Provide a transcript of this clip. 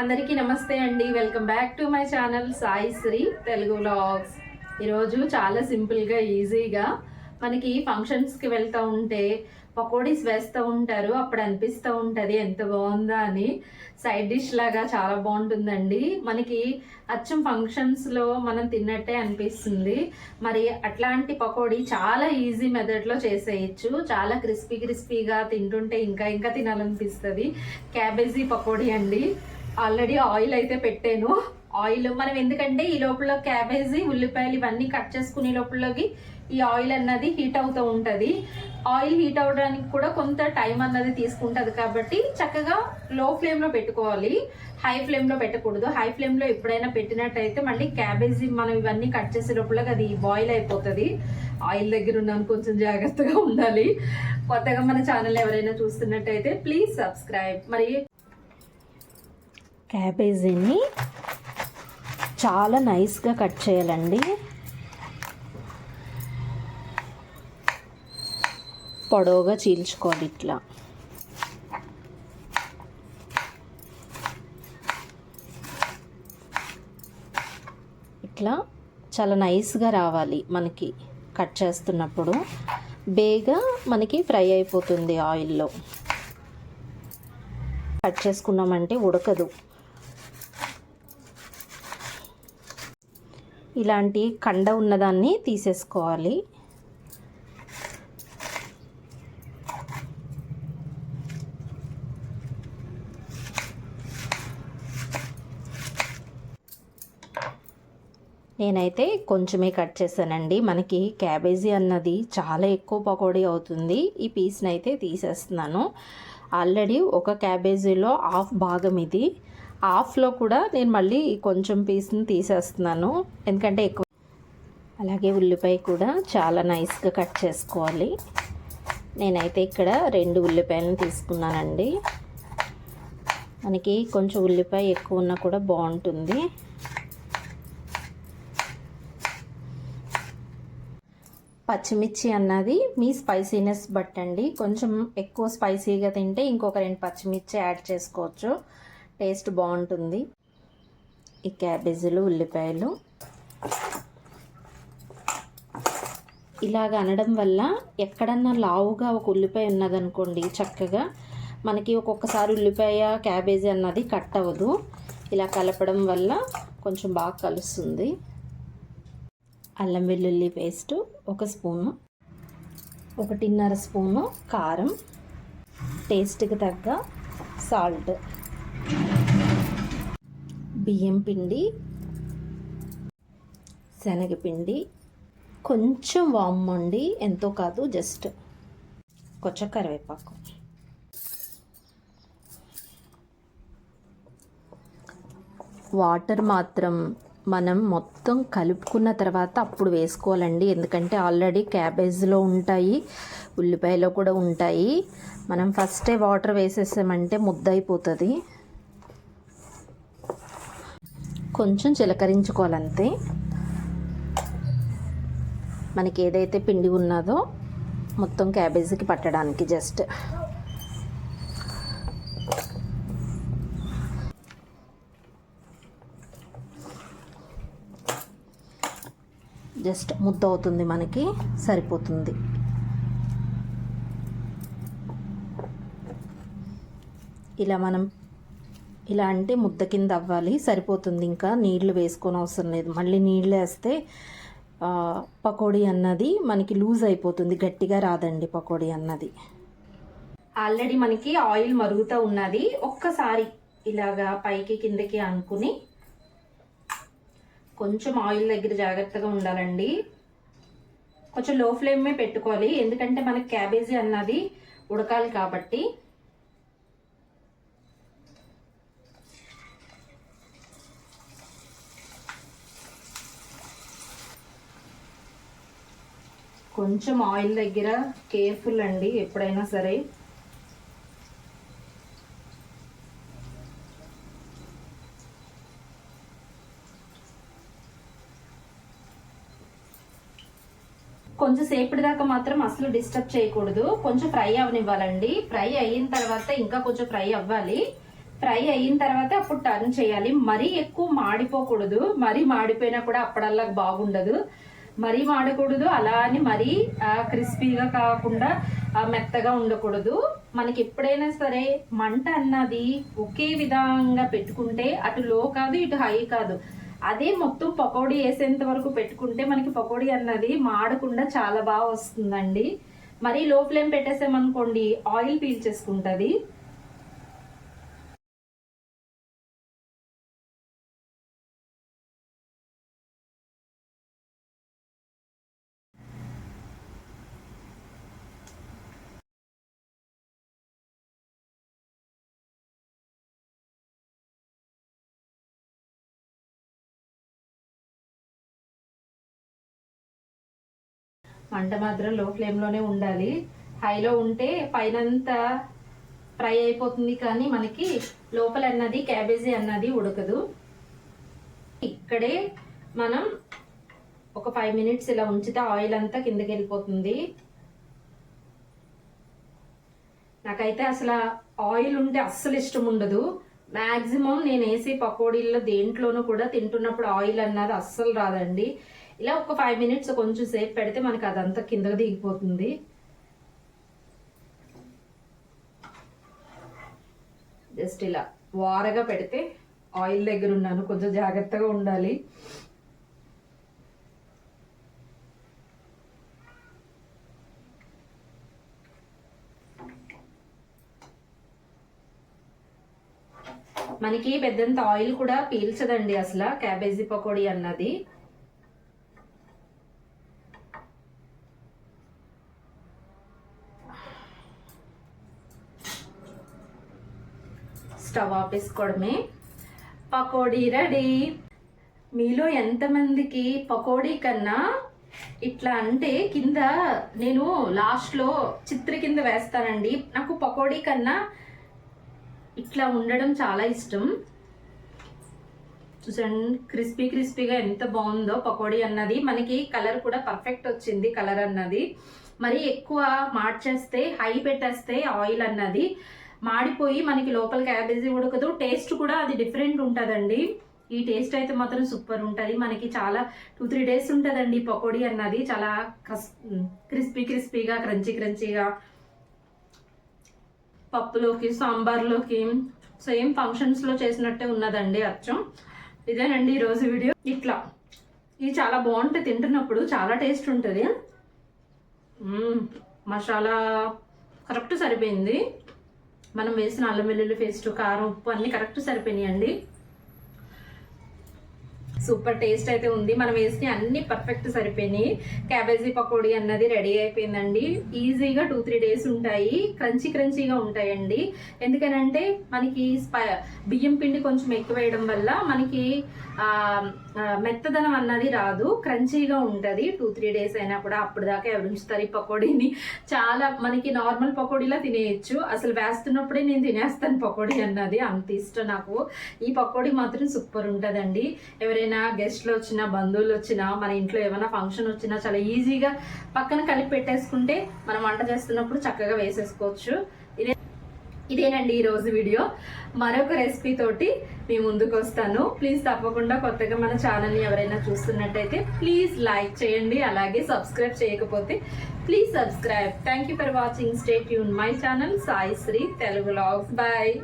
అందరికీ నమస్తే అండి. Welcome back to my channel Sai Shri Telugu vlogs ఈరోజు చాలా సింపుల్గా ఈజీగా మనకి ఫంక్షన్స్కి వెళ్తూ ఉంటే పకోడీస్ వేస్తూ ఉంటారు అప్పుడు అనిపిస్తూ ఉంటుంది ఎంత బాగుందా అని. సైడ్ డిష్ లాగా చాలా బాగుంటుందండి. మనకి అచ్చం ఫంక్షన్స్లో మనం తిన్నట్టే అనిపిస్తుంది. మరి అట్లాంటి పకోడీ చాలా ఈజీ మెథడ్లో చేసేయచ్చు. చాలా క్రిస్పీ క్రిస్పీగా తింటుంటే ఇంకా ఇంకా తినాలనిపిస్తుంది. క్యాబేజీ పకోడీ అండి. ఆల్రెడీ ఆయిల్ అయితే పెట్టాను. ఆయిల్ మనం ఎందుకంటే ఈ లోపల క్యాబేజీ ఉల్లిపాయలు ఇవన్నీ కట్ చేసుకునే లోపలకి ఈ ఆయిల్ అన్నది హీట్ అవుతూ ఉంటుంది. ఆయిల్ హీట్ అవ్వడానికి కూడా కొంత టైం అన్నది తీసుకుంటుంది కాబట్టి చక్కగా లో ఫ్లేమ్లో పెట్టుకోవాలి. హై ఫ్లేమ్లో పెట్టకూడదు. హై ఫ్లేమ్లో ఎప్పుడైనా పెట్టినట్టయితే మళ్ళీ క్యాబేజీ మనం ఇవన్నీ కట్ చేసే లోపలకి అది బాయిల్ అయిపోతుంది. ఆయిల్ దగ్గర ఉన్నాను కొంచెం జాగ్రత్తగా ఉండాలి. కొత్తగా మన ఛానల్ ఎవరైనా చూస్తున్నట్టయితే ప్లీజ్ సబ్స్క్రైబ్. మరి క్యాబేజీని చాలా నైస్గా కట్ చేయాలండి. పొడవుగా చీల్చుకోవాలి ఇట్లా. ఇట్లా చాలా నైస్గా రావాలి మనకి కట్ చేస్తున్నప్పుడు. బేగా మనకి ఫ్రై అయిపోతుంది ఆయిల్లో. కట్ చేసుకున్నామంటే ఉడకదు. ఇలాంటి కండ ఉన్నదాన్ని తీసేసుకోవాలి. నేనైతే కొంచెమే కట్ చేశానండి. మనకి క్యాబేజీ అన్నది చాలా ఎక్కువ పకోడీ అవుతుంది. ఈ పీస్ని అయితే తీసేస్తున్నాను. ఆల్రెడీ ఒక క్యాబేజీలో హాఫ్ భాగం ఇది. హాఫ్లో కూడా నేను మళ్ళీ కొంచెం పీస్ని తీసేస్తున్నాను. ఎందుకంటే ఎక్కువ అలాగే ఉల్లిపాయ కూడా చాలా నైస్గా కట్ చేసుకోవాలి. నేనైతే ఇక్కడ రెండు ఉల్లిపాయలను తీసుకున్నానండి. మనకి కొంచెం ఉల్లిపాయ ఎక్కువ ఉన్నా కూడా బాగుంటుంది. పచ్చిమిర్చి అన్నది మీ స్పైసీనెస్ బట్టండి. కొంచెం ఎక్కువ స్పైసీగా తింటే ఇంకొక రెండు పచ్చిమిర్చి యాడ్ చేసుకోవచ్చు. టేస్ట్ బాగుంటుంది. ఈ క్యాబేజీలు ఉల్లిపాయలు. ఇలాగ అనడం వల్ల ఎక్కడన్నా లావుగా ఒక ఉల్లిపాయ ఉన్నదనుకోండి చక్కగా మనకి ఒక్కొక్కసారి ఉల్లిపాయ క్యాబేజీ అన్నది కట్ అవ్వదు. ఇలా కలపడం వల్ల కొంచెం బాగా కలుస్తుంది. అల్లం వెల్లుల్లి పేస్టు ఒక స్పూను ఒకటిన్నర స్పూను కారం. టేస్ట్కి తగ్గ సాల్ట్. బియ్యం పిండి శనగపిండి కొంచెం వామ్మండి ఎంతో కాదు జస్ట్ కొంచెం కరివేపాకు. వాటర్ మాత్రం మనం మొత్తం కలుపుకున్న తర్వాత అప్పుడు వేసుకోవాలండి. ఎందుకంటే ఆల్రెడీ క్యాబేజ్లో ఉంటాయి ఉల్లిపాయలో కూడా ఉంటాయి. మనం ఫస్టే వాటర్ వేసేసామంటే ముద్ద అయిపోతుంది కొంచెం చిలకరించుకోవాలంతే. మనకి ఏదైతే పిండి ఉన్నదో మొత్తం క్యాబేజీకి పట్టడానికి జస్ట్ జస్ట్ ముద్ద అవుతుంది మనకి సరిపోతుంది. ఇలా మనం ఇలా అంటే ముద్ద కింద అవ్వాలి సరిపోతుంది. ఇంకా నీళ్ళు వేసుకొని అవసరం లేదు. మళ్ళీ నీళ్ళు వేస్తే పకోడీ అన్నది మనకి లూజ్ అయిపోతుంది. గట్టిగా రాదండి పకోడీ అన్నది. ఆల్రెడీ మనకి ఆయిల్ మరుగుతూ ఉన్నది. ఒక్కసారి ఇలాగా పైకి కిందకి అనుకుని కొంచెం ఆయిల్ దగ్గర జాగ్రత్తగా ఉండాలండి. కొంచెం లో ఫ్లేమే పెట్టుకోవాలి. ఎందుకంటే మనకి క్యాబేజీ అన్నది ఉడకాలి కాబట్టి. కొంచెం ఆయిల్ దగ్గర కేర్ఫుల్ అండి ఎప్పుడైనా సరే. కొంచెం సేపటి దాకా మాత్రం అసలు డిస్టర్బ్ చేయకూడదు. కొంచెం ఫ్రై అవనివ్వాలండి. ఫ్రై అయిన తర్వాత ఇంకా కొంచెం ఫ్రై అవ్వాలి. ఫ్రై అయిన తర్వాత అప్పుడు టర్న్ చేయాలి. మరీ ఎక్కువ మాడిపోకూడదు. మరీ మాడిపోయినా కూడా అప్పుడల్లా బాగుండదు. మరీ మాడకూడదు అలా అని మరీ క్రిస్పీగా కాకుండా మెత్తగా ఉండకూడదు. మనకి ఎప్పుడైనా సరే మంట అన్నది ఒకే విధంగా పెట్టుకుంటే అటు లో కాదు ఇటు హై కాదు. అదే మొత్తం పకోడీ వేసేంత వరకు పెట్టుకుంటే మనకి పకోడీ అన్నది మాడకుండా చాలా బాగా వస్తుందండి. మరీ లో ఫ్లేమ్ పెట్టేసామనుకోండి ఆయిల్ పీల్చేసుకుంటుంది. మంట మాత్రం లో ఫ్లేమ్లోనే ఉండాలి. హైలో ఉంటే పైనంతా ఫ్రై అయిపోతుంది కానీ మనకి లోపల అన్నది క్యాబేజీ అన్నది ఉడకదు. ఇక్కడే మనం ఒక ఫైవ్ మినిట్స్ ఇలా ఉంచితే ఆయిల్ అంతా కిందకి వెళ్ళిపోతుంది. నాకైతే అసలు ఆయిల్ ఉంటే అస్సలు ఇష్టం ఉండదు. మ్యాక్సిమం నేను వేసే పకోడీల్లో దేంట్లోనూ కూడా తింటున్నప్పుడు ఆయిల్ అన్నది అస్సలు రాదండి. ఇలా ఒక ఫైవ్ మినిట్స్ కొంచెం సేపు పెడితే మనకి అదంతా కిందకి దిగిపోతుంది. జస్ట్ ఇలా వారగా పెడితే ఆయిల్ దగ్గర ఉన్నాను. కొంచెం జాగ్రత్తగా ఉండాలి. మనకి పెద్దంత ఆయిల్ కూడా పీల్చదండి అసలు. క్యాబేజీ పకోడీ అన్నది. స్టవ్ ఆపేసుకోవడమే. పకోడీ రెడీ. మీలో ఎంతమందికి పకోడీ కన్నా ఇట్లా అంటే కింద నేను లాస్ట్లో చిత్ర కింద వేస్తానండి. నాకు పకోడీ కన్నా ఇట్లా ఉండడం చాలా ఇష్టం. చూసండి క్రిస్పీ క్రిస్పీగా ఎంత బాగుందో పకోడీ అన్నది. మనకి కలర్ కూడా పర్ఫెక్ట్ వచ్చింది కలర్ అన్నది. మరి ఎక్కువ మార్చేస్తే హై పెట్టేస్తే ఆయిల్ అన్నది. మాడిపోయి మనకి లోపల క్యాబేజీ ఉడకదు. టేస్ట్ కూడా అది డిఫరెంట్ ఉంటుందండి. ఈ టేస్ట్ అయితే మాత్రం సూపర్ ఉంటుంది. మనకి చాలా టూ త్రీ డేస్ ఉంటుందండి పకోడీ అన్నది. చాలా క్రిస్పీ క్రిస్పీగా క్రంచీ క్రంచీగా. పప్పులోకి సాంబార్లోకి సేమ్ ఫంక్షన్స్లో చేసినట్టే ఉన్నదండి అచ్చం. ఇదేనండి ఈరోజు వీడియో. ఇట్లా. ఇది చాలా బాగుంటుంది తింటున్నప్పుడు. చాలా టేస్ట్ ఉంటుంది. మసాలా కరెక్ట్ సరిపోయింది. మనం వేసిన అల్లం వెల్లుల్లి పేస్ట్ కారం ఉప్పు అన్నీ కరెక్ట్ సరిపోయినాయండి. సూపర్ టేస్ట్ అయితే ఉంది. మనం వేసిన అన్ని పర్ఫెక్ట్ సరిపోయినాయి. క్యాబేజీ పకోడీ అన్నది రెడీ అయిపోయిందండి. ఈజీగా టూ త్రీ డేస్ ఉంటాయి. క్రంచీ క్రంచీగా ఉంటాయండి. ఎందుకనంటే మనకి స్పై బియ్యం పిండి కొంచెం ఎక్కువ వేయడం వల్ల మనకి మెత్తదనం అన్నది రాదు. క్రంచీగా ఉంటుంది. టూ త్రీ డేస్ అయినా కూడా అప్పుడు దాకా ఎవరు ఉంచుతారు ఈ పకోడీని. చాలా మనకి నార్మల్ పకోడీలా తినేయచ్చు. అసలు వేస్తున్నప్పుడే నేను తినేస్తాను పకోడీ అన్నది. అంత ఇష్టం నాకు. ఈ పకోడీ మాత్రం సూపర్ ఉంటుందండి. ఎవరైనా గెస్ట్లు వచ్చినా బంధువులు వచ్చినా మన ఇంట్లో ఏమైనా ఫంక్షన్ వచ్చినా చాలా ఈజీగా పక్కన కలిపి పెట్టేసుకుంటే మనం వంట చేస్తున్నప్పుడు చక్కగా వేసేసుకోవచ్చు. ఇదే ఇదేనండి ఈరోజు వీడియో మరొక రెసిపీ తోటి మీ ముందుకు వస్తాను. ప్లీజ్ తప్పకుండా కొత్తగా మన ఛానల్ని ఎవరైనా చూస్తున్నట్టయితే ప్లీజ్ లైక్ చేయండి. అలాగే సబ్స్క్రైబ్ చేయకపోతే please subscribe thank you for watching stay Yoon my channel Sai Shri Telugu vlogs bye